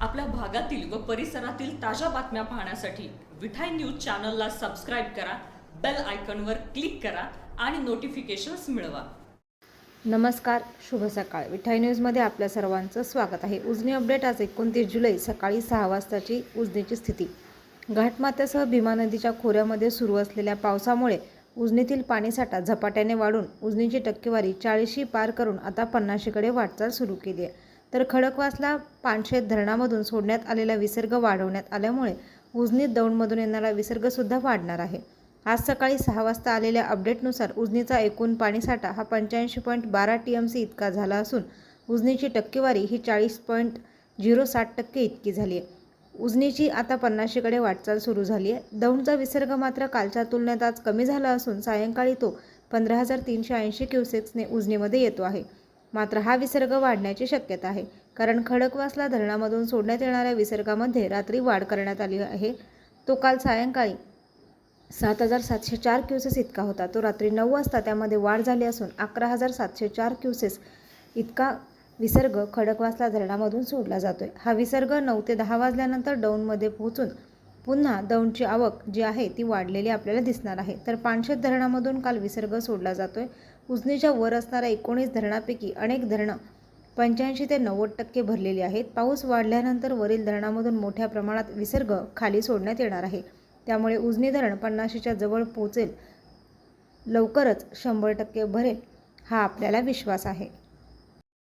आपल्या भागातील व परिसरातील ताज्या बातम्या पाहण्यासाठी विठाई न्यूज चॅनलला सबस्क्राईब करा बेल आयकॉनवर क्लिक करा आणि नोटिफिकेशन्स मिळवा. नमस्कार शुभ सकाळ. विठाई न्यूजमध्ये आपल्या सर्वांचं स्वागत आहे. उजनी अपडेट आज एकोणतीस जुलै सकाळी सहा वाजताची उजनीची स्थिती. घाटमात्यासह भीमा नदीच्या खोऱ्यामध्ये सुरू असलेल्या पावसामुळे उजनीतील पाणीसाठा झपाट्याने वाढून उजनीची टक्केवारी चाळीसशी पार करून आता पन्नाशीकडे वाटचाल सुरू केली आहे. तर खडकवासला पानशेत धरणामधून सोडण्यात आलेला विसर्ग वाढवण्यात आल्यामुळे उजनीत दौंडमधून येणारा विसर्गसुद्धा वाढणार आहे. आज सकाळी सहा वाजता आलेल्या अपडेटनुसार उजनीचा एकूण पाणीसाठा हा पंच्याऐंशी पॉईंट बारा टी एम सी इतका झाला असून उजनीची टक्केवारी ही चाळीस पॉईंट झिरो साठ टक्के इतकी झाली आहे. उजनीची आता पन्नाशीकडे वाटचाल सुरू झाली आहे. दौंडचा विसर्ग मात्र कालच्या तुलनेत आज कमी झाला असून सायंकाळी तो पंधरा हजार तीनशे ऐंशी क्युसेक्सने उजनीमध्ये येतो आहे. मात्र हा विसर्ग वाढण्याची शक्यता आहे. कारण खडकवासला धरणामधून सोडण्यात येणाऱ्या विसर्गामध्ये रात्री वाढ करण्यात आली आहे. तो काल सायंकाळी सात हजार सातशे चार क्युसेस इतका होता. तो रात्री नऊ वाजता त्यामध्ये वाढ झाली असून अकरा हजार सातशे चार क्युसेस इतका विसर्ग खडकवासला धरणामधून सोडला जातोय. हा विसर्ग नऊ ते दहा वाजल्यानंतर डाऊनमध्ये पोहोचून पुन्हा दौंडची आवक जी आहे ती वाढलेली आपल्याला दिसणार आहे. तर पानशेत धरणामधून काल विसर्ग सोडला जातोय. उजनीच्या वर असणाऱ्या एकोणीस धरणापैकी अनेक धरणं पंच्याऐंशी ते नव्वद टक्के भरलेली आहेत. पाऊस वाढल्यानंतर वरील धरणामधून मोठ्या प्रमाणात विसर्ग खाली सोडण्यात येणार आहे. त्यामुळे उजनी धरण पन्नाशीच्या जवळ पोचेल लवकरच शंभर टक्के भरेल हा आपल्याला विश्वास आहे.